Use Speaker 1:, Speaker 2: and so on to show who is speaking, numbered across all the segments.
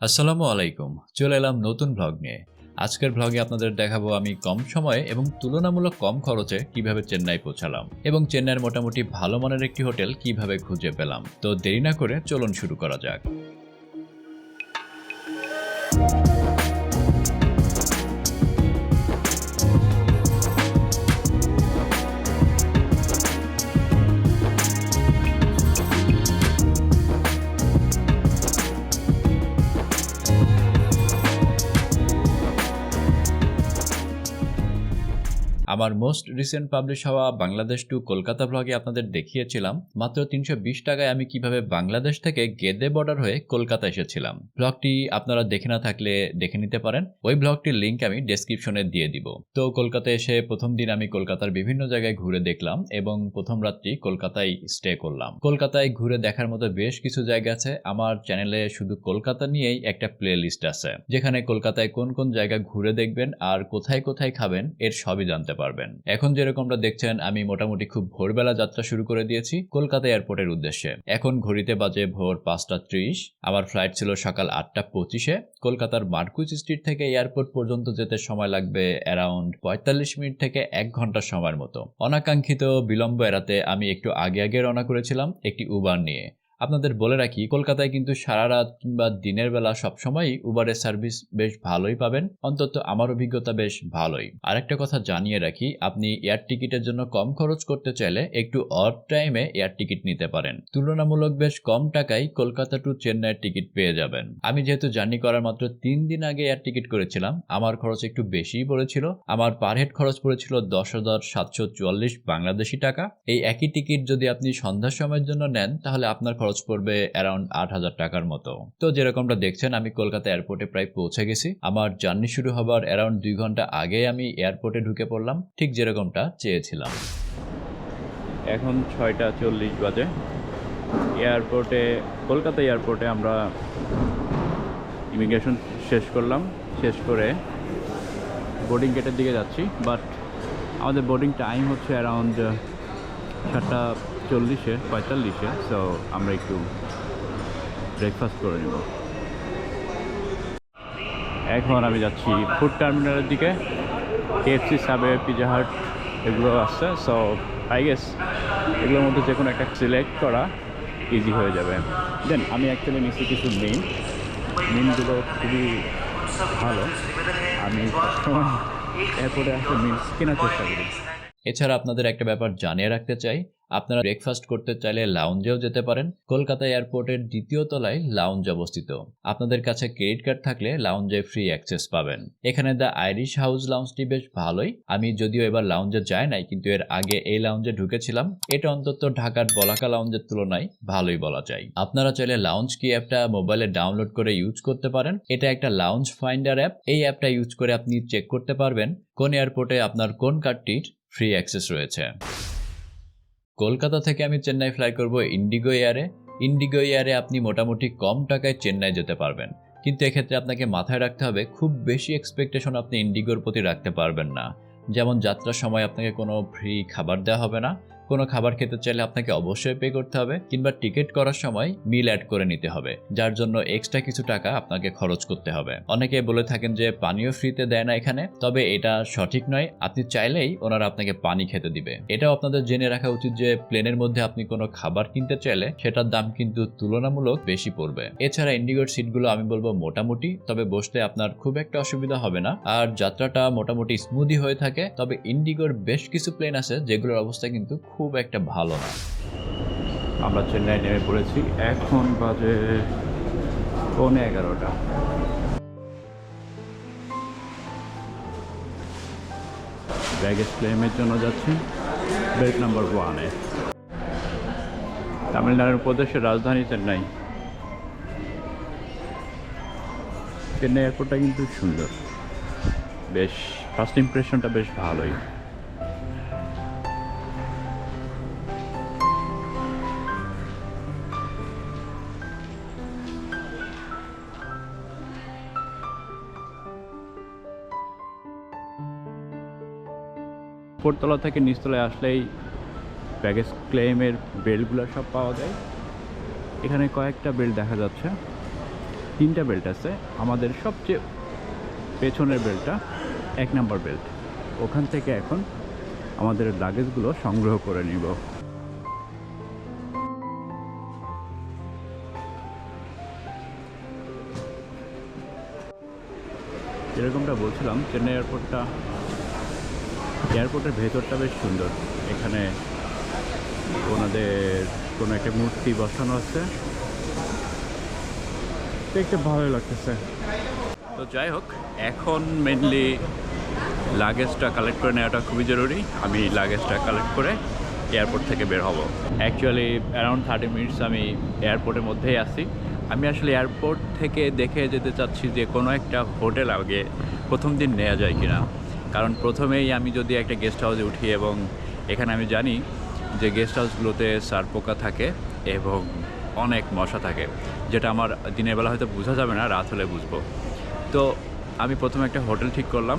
Speaker 1: আসসালামু আলাইকুম। চলে এলাম নতুন ভ্লগ নিয়ে। আজকের ভ্লগে আপনাদের দেখাবো আমি কম সময়ে এবং তুলনামূলক কম খরচে কীভাবে চেন্নাই পৌঁছালাম এবং চেন্নাইয়ের মোটামুটি ভালো মানের একটি হোটেল কীভাবে খুঁজে পেলাম। তো দেরি না করে চলুন শুরু করা যাক। আমার মোস্ট রিসেন্ট পাবলিশ হওয়া বাংলাদেশ টু কলকাতা ব্লগে আপনাদের দেখিয়েছিলাম, মাত্র তিনশো বিশ টাকায় আমি কীভাবে বাংলাদেশ থেকে গেদে বর্ডার হয়ে কলকাতা এসেছিলাম। ব্লগটি আপনারা দেখে না থাকলে দেখে নিতে পারেন, ওই ব্লগটির লিঙ্ক আমি ডেসক্রিপশনে দিয়ে দিব। তো কলকাতায় এসে প্রথম দিন আমি কলকাতার বিভিন্ন জায়গায় ঘুরে দেখলাম এবং প্রথম রাত্রি কলকাতায় স্টে করলাম। কলকাতায় ঘুরে দেখার মতো বেশ কিছু জায়গা আছে, আমার চ্যানেলে শুধু কলকাতা নিয়েই একটা প্লে লিস্ট আছে, যেখানে কলকাতায় কোন কোন জায়গা ঘুরে দেখবেন আর কোথায় কোথায় খাবেন এর সবই জানতে পারবেন। এখন যেরকমটা দেখছেন, আমি মোটামুটি খুব ভোরবেলা যাত্রা শুরু করে দিয়েছি কলকাতা এয়ারপোর্টের উদ্দেশ্যে। এখন ঘড়িতে বাজে ভোর পাঁচটা ত্রিশ, আমার ফ্লাইট ছিল সকাল আটটা পঁচিশে। কলকাতার মার্কুইস স্ট্রিট থেকে এয়ারপোর্ট পর্যন্ত যেতে সময় লাগবে অ্যারাউন্ড পঁয়তাল্লিশ মিনিট থেকে এক ঘণ্টা সময়ের মতো। অনাকাঙ্ক্ষিত বিলম্ব এড়াতে আমি একটু আগে আগে রওনা করেছিলাম একটি উবার নিয়ে। আপনাদের বলে রাখি, কলকাতায় কিন্তু সারা রাত কিংবা দিনের বেলা সবসময়ই উবারের সার্ভিস বেশ ভালোই পাবেন। অন্তত আমার অভিজ্ঞতা বেশ ভালোই। আরেকটা কথা জানিয়ে রাখি, আপনি এয়ার টিকিটের জন্য কম খরচ করতে চাইলে একটু অড টাইমে এয়ার টিকিট নিতে পারেন। তুলনামূলক বেশ কম টাকায় কলকাতা টু চেন্নাইয়ের টিকিট পেয়ে যাবেন। আমি যেহেতু জার্নি করার মাত্র তিন দিন আগে এয়ার টিকিট করেছিলাম, আমার খরচ একটু বেশিই পড়েছিল। আমার পার হেড খরচ পড়েছিল দশ হাজার সাতশো চুয়াল্লিশ বাংলাদেশি টাকা। এই একই টিকিট যদি আপনি সন্ধ্যার সময়ের জন্য নেন, তাহলে আপনার খরচ পড়বে অ্যারাউন্ড আট হাজার টাকার মতো। তো যেরকমটা দেখছেন, আমি কলকাতা এয়ারপোর্টে প্রায় পৌঁছে গেছি। আমার জার্নি শুরু হবার অ্যারাউন্ড দুই ঘণ্টা আগে আমি এয়ারপোর্টে ঢুকে পড়লাম। ঠিক যেরকমটা চেয়েছিলাম।
Speaker 2: এখন ছয়টা চল্লিশ বাজে। এয়ারপোর্টে কলকাতা এয়ারপোর্টে আমরা ইমিগ্রেশন শেষ করলাম। শেষ করে বোর্ডিং গেটের দিকে যাচ্ছি। বাট আমাদের বোর্ডিং টাইম হচ্ছে অ্যারাউন্ড সাতটা চল্লিশে, পঁয়তাল্লিশে সো আমরা একটু ব্রেকফাস্ট করে নেব। এখন আমি যাচ্ছি ফুড টার্মিনালের দিকে। কেএফসি সাবে পিজা হাট এগুলো আসছে সো আই গেস এগুলোর মধ্যে যে কোনো একটা সিলেক্ট করা ইজি হয়ে যাবে। দেন আমি অ্যাকচুয়ালি নিচ্ছি কিছু মিন মিনগুলো খুবই ভালো। আমি সবসময় এয়ারপোর্টে আসলে মিনস কেনার চেষ্টা করি।
Speaker 1: এছাড়া আপনাদের একটা ব্যাপার জানিয়ে রাখতে চাই, আপনারা ব্রেকফাস্ট করতে চাইলে লাউঞ্জেও যেতে পারেন। কলকাতা এয়ারপোর্টের দ্বিতীয় তলায় লাউঞ্জ অবস্থিত। আপনাদের কাছে ক্রেডিট কার্ড থাকলে লাউঞ্জে ফ্রি অ্যাক্সেস পাবেন। এখানে দ্য আইরিশ হাউস লাউঞ্জটি বেশ ভালোই। আমি যদিও এবার লাউঞ্জে যাই নাই, কিন্তু এর আগে এই লাউঞ্জে ঢুকেছিলাম। এটা অন্তত ঢাকার বলাকা লাউঞ্জের তুলনায় ভালোই বলা যায়। আপনারা চাইলে লাউঞ্জ কি অ্যাপটা মোবাইলে ডাউনলোড করে ইউজ করতে পারেন? এটা একটা লাউঞ্জ ফাইন্ডার অ্যাপ এই অ্যাপটা ইউজ করে আপনি চেক করতে পারবেন কোন এয়ারপোর্টে আপনার কোন কার্ডটির ফ্রি অ্যাক্সেস রয়েছে। কলকাতা থেকে আমি চেন্নাই ফ্লাই করব ইন্ডিগো এয়ারে ইন্ডিগো এয়ারে আপনি মোটামুটি কম টাকায় চেন্নাই যেতে পারবেন। কিন্তু এক্ষেত্রে আপনাকে মাথায় রাখতে হবে, খুব বেশি এক্সপেকটেশন আপনি ইন্ডিগোর প্রতি রাখতে পারবেন না। যেমন যাত্রার সময় আপনাকে কোনো ফ্রি খাবার দেওয়া হবে না। কোনো খাবার খেতে চাইলে আপনাকে অবশ্যই পে করতে হবে কিংবা টিকিট করার সময় মিল অ্যাড করে নিতে হবে, যার জন্য এক্সট্রা কিছু টাকা আপনাকে খরচ করতে হবে। অনেকে বলে থাকেন যে পানীয় ফ্রিতে দেয় না এখানে, তবে এটা সঠিক নয়। আপনি চাইলেই ওনারা আপনাকে পানি খেতে দিবে। এটাও আপনাদের জেনে রাখা উচিত যে প্লেনের মধ্যে আপনি কোনো খাবার কিনতে চাইলে সেটার দাম কিন্তু তুলনামূলক বেশি পড়বে। এছাড়া ইন্ডিগোর সিটগুলো আমি বলব মোটামুটি, তবে বসতে আপনার খুব একটা অসুবিধা হবে না। আর যাত্রাটা মোটামুটি স্মুদি হয়ে থাকে, তবে ইন্ডিগোর বেশ কিছু প্লেন আছে যেগুলোর অবস্থা কিন্তু খুব একটা ভালো না।
Speaker 2: আমরা চেন্নাই নেমে পড়েছি, এখন বাজে পৌনে এগারোটা। ব্যাগেজ ক্লেমের জন্য যাচ্ছি, বেল্ট নাম্বার ওয়ানে তামিলনাড়ুর প্রদেশের রাজধানী চেন্নাই। চেন্নাই এয়ারপোর্টটা কিন্তু সুন্দর। বেশ ফার্স্ট ইমপ্রেশনটা বেশ ভালোই। উপরতলা থেকে নিচতলায় আসলেই ব্যাগেজ ক্লেমের বেল্টগুলো সব পাওয়া যায়। এখানে কয়েকটা বেল্ট দেখা যাচ্ছে। তিনটা বেল্ট আছে। আমাদের সবচেয়ে পেছনের বেল্টটা এক নাম্বার বেল্ট। ওখান থেকে এখন আমাদের লাগেজগুলো সংগ্রহ করে নিব। যেরকমটা বলছিলাম, চেন্নাই এয়ারপোর্টটা এয়ারপোর্টের ভেতরটা বেশ সুন্দর। এখানে ওনাদের কোনো একটা মূর্তি বসানো আছে। দেখতে ভালোই লাগতেছে। তো যাই হোক, এখন মেনলি লাগেজটা কালেক্ট করে নেওয়াটা খুবই জরুরি। আমি লাগেজটা কালেক্ট করে এয়ারপোর্ট থেকে বের হব। অ্যাকচুয়ালি অ্যারাউন্ড থার্টি মিনিটস আমি এয়ারপোর্টের মধ্যেই আছি। আমি আসলে এয়ারপোর্ট থেকে দেখে যেতে চাচ্ছি যে কোনো একটা হোটেল আগে প্রথম দিন নেওয়া যায় কিনা। কারণ প্রথমেই আমি যদি একটা গেস্ট হাউসে উঠি এবং এখানে আমি জানি যে গেস্ট হাউসগুলোতে সার পোকা থাকে এবং অনেক মশা থাকে, যেটা আমার দিনের বেলা হয়তো বোঝা যাবে না, রাত হলে বুঝব। তো আমি প্রথমে একটা হোটেল ঠিক করলাম,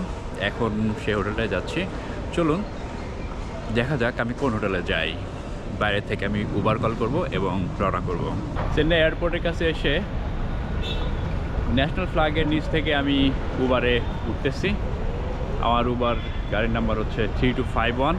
Speaker 2: এখন সেই হোটেলটায় যাচ্ছি। চলুন, দেখা যাক আমি কোন হোটেলে যাই। বাইরে থেকে আমি উবার কল করব এবং রওনা করব। চেন্নাই এয়ারপোর্টের কাছে এসে ন্যাশনাল ফ্ল্যাগের নিচ থেকে আমি উবারে উঠতেছি। আমার উবার গাড়ির নাম্বার হচ্ছে থ্রি টু ফাইভ ওয়ান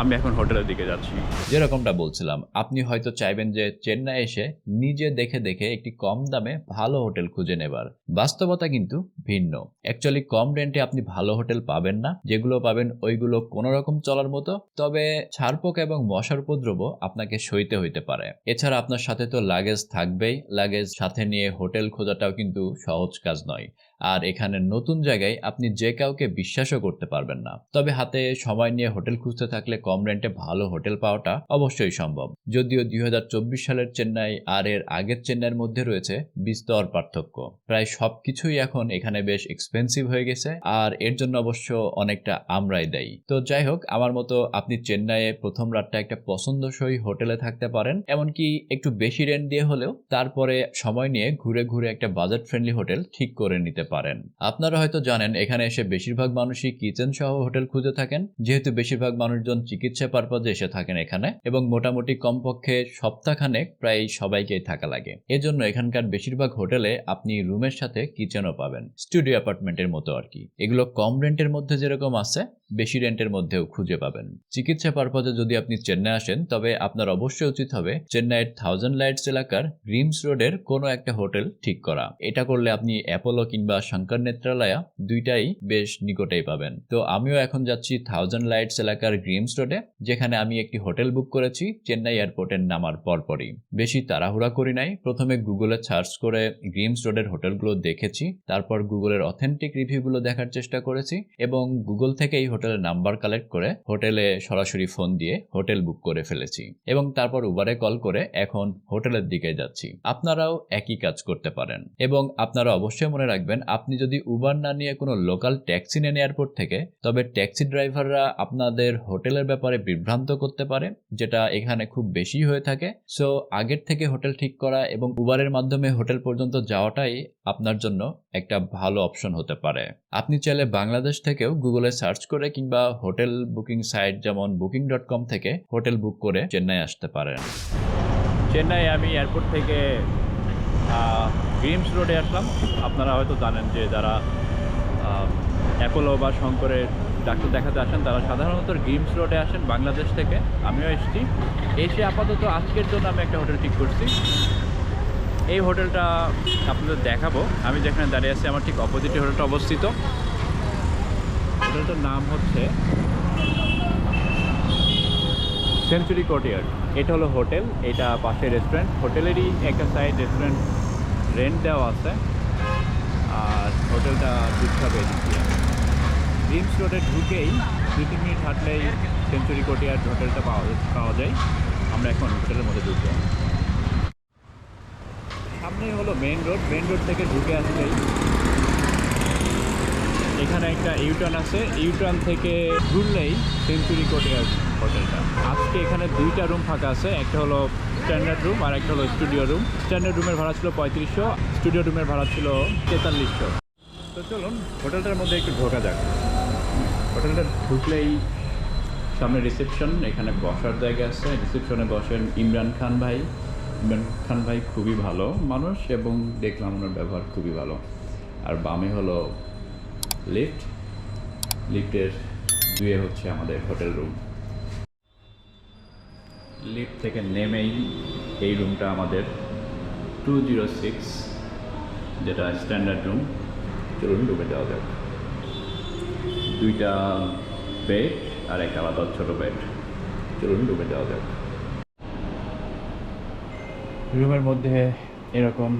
Speaker 2: আমি এখন হোটেলের দিকে যাচ্ছি।
Speaker 1: যেরকমটা বলছিলাম, আপনি হয়তো চাইবেন যে চেন্নাই এসে নিজে দেখে দেখে একটি কম দামে ভালো হোটেল খুঁজে নেবার। বাস্তবতা কিন্তু ভিন্ন। অ্যাকচুয়ালি কম রেন্টে আপনি ভালো হোটেল পাবেন না, যেগুলো পাবেন ওইগুলো কোনো রকম চলার মতো, তবে ছাড়পোক এবং মশার উপদ্রব আপনাকে সইতে হইতে পারে। এছাড়া আপনার সাথে তো লাগেজ থাকবেই। লাগেজ সাথে নিয়ে হোটেল খোঁজাটাও কিন্তু সহজ কাজ নয়। আর এখানে নতুন জায়গায় আপনি যে কাউকে বিশ্বাসও করতে পারবেন না। তবে হাতে সময় নিয়ে হোটেল খুঁজতে থাকলে কম রেন্টে ভালো হোটেল পাওয়াটা অবশ্যই সম্ভব। যদিও দুই হাজার চব্বিশ সালের চেন্নাই আর এর আগের চেন্নাইয়ের মধ্যে রয়েছে বিস্তর পার্থক্য। প্রায় সবকিছুই এখন এখানে বেশ এক্সপেন্সিভ হয়ে গেছে আর এর জন্য অবশ্য অনেকটা আমরাই দায়ী তো যাই হোক, আমার মতো আপনি চেন্নাইয়ে প্রথম রাতটা একটা পছন্দসই হোটেলে থাকতে পারেন। এমনকি একটু বেশি রেন্ট দিয়ে হলেও তারপরে সময় নিয়ে ঘুরে ঘুরে একটা বাজেট ফ্রেন্ডলি হোটেল ঠিক করে নিতে পারেন। আপনারা হয়তো জানেন, এখানে এসে বেশিরভাগ মানুষই কিচেন সহ হোটেল খুঁজে থাকেন। যেহেতু বেশিরভাগ মানুষজন চিকিৎসা পারপাজে এসে থাকেন এখানে এবং মোটামুটি কমপক্ষে সপ্তাহখানেক প্রায় সবাইকেই থাকা লাগে। এজন্য এখানকার বেশিরভাগ হোটেলে আপনি রুমের সাথে কিচেনও পাবেন। স্টুডিও অ্যাপার্টমেন্টের মতো আর কি। এগুলো কম রেন্টের মধ্যে যেরকম আছে, বেশি রেন্টের মধ্যেও খুঁজে পাবেন। চিকিৎসা পারপাজে যদি আপনি চেন্নাই আসেন, তবে আপনার অবশ্যই উচিত হবে চেন্নাইয়ের থাউজেন্ড লাইটস এলাকার গ্রিমস রোডের কোনো একটা হোটেল ঠিক করা। এটা করলে আপনি অ্যাপোলো কিংবা শঙ্কর নেত্রালয়া দুইটাই বেশ নিকটেই পাবেন। তো আমিও এখন যাচ্ছি থাউজেন্ড লাইটস এলাকার গ্রিমস রোডে যেখানে আমি একটি হোটেল বুক করেছি, চেন্নাই এয়ারপোর্টের নামার পরপরই। বেশি তাড়াহুড়া করি নাই, প্রথমে গুগলে সার্চ করে গ্রিমস রোডের হোটেলগুলো দেখেছি, তারপর গুগলের অথেন্টিক রিভিউগুলো দেখার চেষ্টা করেছি এবং গুগল থেকে এই হোটেলের নাম্বার কালেক্ট করে হোটেলে সরাসরি ফোন দিয়ে হোটেল বুক করে ফেলেছি এবং তারপর উবারে কল করে এখন হোটেলের দিকে যাচ্ছি। আপনারাও একই কাজ করতে পারেন এবং আপনারা অবশ্যই মনে রাখবেন আপনি যদি উবার না নিয়ে কোনো লোকাল ট্যাক্সি নেন এয়ারপোর্ট থেকে, তবে ট্যাক্সি ড্রাইভাররা আপনাদের হোটেলের ব্যাপারে বিভ্রান্ত করতে পারে, যেটা এখানে খুব বেশি হয়ে থাকে। সো আগের থেকে হোটেল ঠিক করা এবং উবারের মাধ্যমে হোটেল পর্যন্ত যাওয়াটাই আপনার জন্য একটা ভালো অপশন হতে পারে। আপনি চাইলে বাংলাদেশ থেকেও গুগলে সার্চ করে কিংবা হোটেল বুকিং সাইট যেমন বুকিং ডট কম থেকে হোটেল বুক করে চেন্নাই আসতে পারেন।
Speaker 2: চেন্নাই আমি এয়ারপোর্ট থেকে গ্রিমস রোডে আসলাম। আপনারা হয়তো জানেন যে যারা অ্যাপোলো বা শঙ্করের ডাক্তার দেখাতে আসেন, তারা সাধারণত গ্রিমস রোডে আসেন বাংলাদেশ থেকে। আমিও এসেছি। এসে আপাতত আজকের জন্য আমি একটা হোটেল ঠিক করছি। এই হোটেলটা আপনাদের দেখাবো। আমি যেখানে দাঁড়িয়ে আছি, আমার ঠিক অপোজিটে হোটেলটা অবস্থিত। হোটেলটার নাম হচ্ছে সেঞ্চুরি কোর্টিয়ার এটা হলো হোটেল, এটা পাশে রেস্টুরেন্ট হোটেলেরই একটা সাইড রেস্টুরেন্ট রেন্ট দেওয়া আছে, আর হোটেলটা এদিক। দিয়ে ড্রিমস রোডে ঢুকেই দু তিন মিনিট হাঁটলেই সেঞ্চুরি কোর্টিয়ার হোটেলটা পাওয়া পাওয়া যায়। আমরা এখন হোটেলের মধ্যে ঢুকবো। সামনেই হলো মেন রোড মেন রোড থেকে ঢুকে আসলেই এখানে একটা ইউটার্ন আছে। ইউটার্ন থেকে ঘুরলেই সেঞ্চুরি কোটিয়ার হোটেলটা আজকে এখানে দুইটা রুম ফাঁকা আছে, একটা হলো স্ট্যান্ডার্ড রুম আর একটা হলো স্টুডিও রুম স্ট্যান্ডার্ড রুমের ভাড়া ছিল পঁয়ত্রিশশো স্টুডিও রুমের ভাড়া ছিল তেতাল্লিশশো। তো চলুন, হোটেলটার মধ্যে একটু ঢোকা যাক। হোটেলটা ঢুকলেই সামনে রিসেপশন এখানে বসার জায়গা আছে। রিসেপশনে বসেন ইমরান খান ভাই। ইমরান খান ভাই খুবই ভালো মানুষ এবং দেখলাম ওনার ব্যবহার খুবই ভালো। আর বামে হলো লিফট লিফটের দুয়ে হচ্ছে আমাদের হোটেল রুম লিফট থেকে নেমেই এই রুমটা আমাদের টু জিরো সিক্স যেটা স্ট্যান্ডার্ড রুম চলুন রুমে দেওয়া যাক। দুইটা বেড আর একটা আলাদা ছোট বেড চলুন রুমে দেওয়া যাক। রুমের মধ্যে এরকম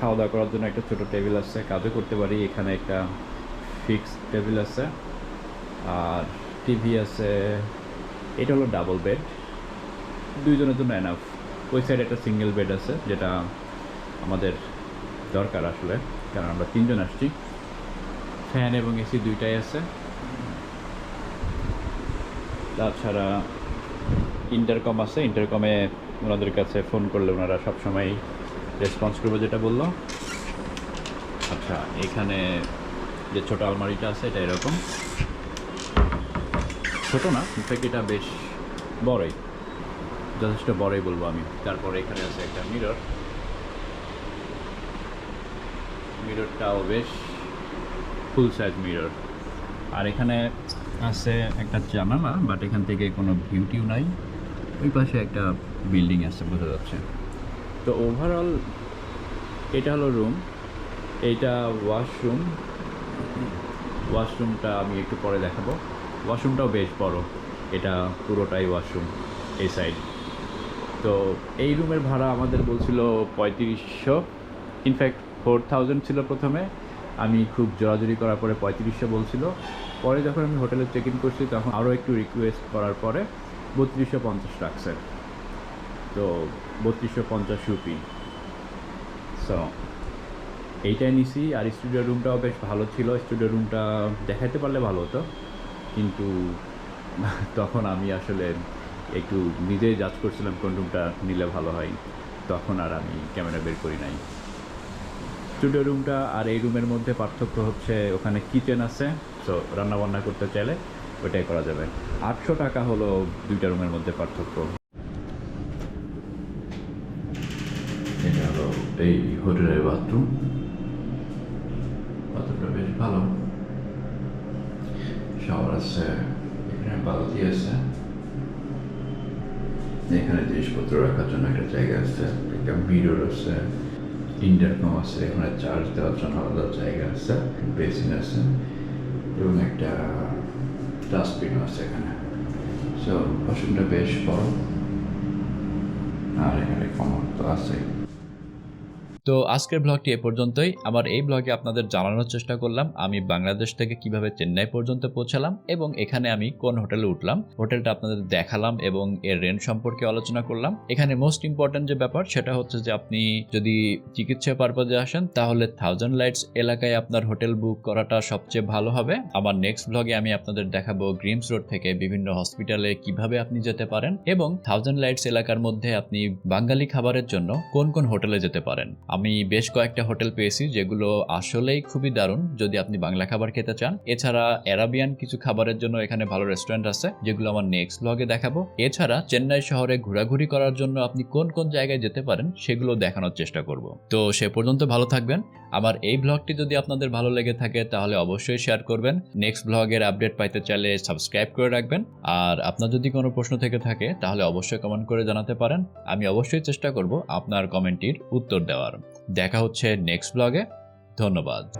Speaker 2: খাওয়া দাওয়া করার জন্য একটা ছোট টেবিল আছে, কাজও করতে পারি। এখানে একটা ফিক্স টেবিল আছে। আর টিভি আছে এটা হলো ডাবল বেড দুইজনের জন্য এনাফ ওই সাইডে একটা সিঙ্গেল বেড আছে, যেটা আমাদের দরকার আসলে, কারণ আমরা তিনজন আসছি। ফ্যান এবং এসি দুইটাই আছে। তাছাড়া ইন্টারকম আছে। ইন্টারকমে ওনাদের কাছে ফোন করলে ওনারা সবসময় রেসপন্স করবে যেটা বলল। আচ্ছা এখানে যে ছোটো আলমারিটা আছে, এটা এরকম। ছোট না ইনফ্যাক্ট এটা বেশ বড়ই। যথেষ্ট বড়ই বলব আমি। তারপরে এখানে আছে একটা মিরর মিররটাও বেশ ফুল সাইজ মিরর আর এখানে আছে একটা জানালা বাট এখান থেকে কোনো ভিউটিও নাই। ওই পাশে একটা বিল্ডিং আছে, বোঝা যাচ্ছে। তো ওভারঅল এটা হলো রুম এইটা ওয়াশরুম ওয়াশরুমটা আমি একটু পরে দেখাবো। ওয়াশরুমটাও বেশ বড়। এটা পুরোটাই ওয়াশরুম এই সাইড তো এই রুমের ভাড়া আমাদের বলছিল পঁয়ত্রিশশো। ইনফ্যাক্ট ফোর থাউজেন্ড ছিল প্রথমে। আমি খুব জোরাজুরি করার পরে পঁয়ত্রিশশো বলছিল। পরে যখন আমি হোটেলে চেক ইন করছি, তখন আরও একটু রিকোয়েস্ট করার পরে বত্রিশশো পঞ্চাশ রাখছে তো বত্রিশশো পঞ্চাশ রুপি সো এইটাই নিছি। আর স্টুডিও রুমটাও বেশ ভালো ছিল। স্টুডিও রুমটা দেখাতে পারলে ভালো হতো। কিন্তু তখন আমি আসলে একটু নিজেই জাজ করছিলাম কোন রুমটা নিলে ভালো হয়। তখন আর আমি ক্যামেরা বের করি নাই। স্টুডিও রুমটা আর এই রুমের মধ্যে পার্থক্য হচ্ছে ওখানে কিচেন আছে তো রান্না বান্না করতে চাইলে ওইটাই করা যাবে। আটশো টাকা হলো দুইটা রুমের মধ্যে পার্থক্য। এই হোটেলের বাথরুম বাথরুমটা বেশ ভালো। শাওয়ার আছে এখানে বালতি আছে এখানে জিনিসপত্র রাখার জন্য একটা জায়গা আছে একটা মিরর আছে ইন্টারকম আছে এখানে চার্জ দেওয়ার জন্য আলাদা জায়গা আছে বেসিন আছে এবং একটা ডাস্টবিনও আছে এখানে সো ওয়াশরুমটা বেশ বড় আর এখানে কমন তো তো আজকের ব্লগটি এ পর্যন্তই। আমার এই ব্লগে আপনাদের জানানোর চেষ্টা করলাম, আমি বাংলাদেশ থেকে কীভাবে চেন্নাই পর্যন্ত পৌঁছালাম এবং এখানে আমি কোন হোটেলে উঠলাম। হোটেলটা আপনাদের দেখালাম এবং এর রেন্ট সম্পর্কে আলোচনা করলাম। এখানে মোস্ট ইম্পর্টেন্ট যে ব্যাপার, সেটা হচ্ছে যে আপনি যদি চিকিৎসা পারপাজে আসেন, তাহলে থাউজেন্ড লাইটস এলাকায় আপনার হোটেল বুক করাটা সবচেয়ে ভালো হবে। আমার নেক্সট ব্লগে আমি আপনাদের দেখাবো গ্রিমস রোড থেকে বিভিন্ন হসপিটালে কীভাবে আপনি যেতে পারেন এবং থাউজেন্ড লাইটস এলাকার মধ্যে আপনি বাঙালি খাবারের জন্য কোন কোন হোটেলে যেতে পারেন। আমি বেশ কয়েকটা হোটেল পেয়েছি যেগুলো আসলেই খুবই দারুণ, যদি আপনি বাংলা খাবার খেতে চান। এছাড়া অ্যারাবিয়ান কিছু খাবারের জন্য এখানে ভালো রেস্টুরেন্ট আছে, যেগুলো আমার নেক্সট ব্লগে দেখাবো। এছাড়া চেন্নাই শহরে ঘোরাঘুরি করার জন্য আপনি কোন কোন জায়গায় যেতে পারেন সেগুলো দেখানোর চেষ্টা করব। তো সে পর্যন্ত ভালো থাকবেন। আমার এই ব্লগটি যদি আপনাদের ভালো লেগে থাকে তাহলে অবশ্যই শেয়ার করবেন। নেক্সট ব্লগের আপডেট পাইতে চাইলে সাবস্ক্রাইব করে রাখবেন। আর আপনার যদি কোনো প্রশ্ন থেকে থাকে তাহলে অবশ্যই কমেন্ট করে জানাতে পারেন। আমি অবশ্যই চেষ্টা করব আপনার কমেন্টটির উত্তর দেওয়ার। দেখা হচ্ছে নেক্সট ব্লগে ধন্যবাদ।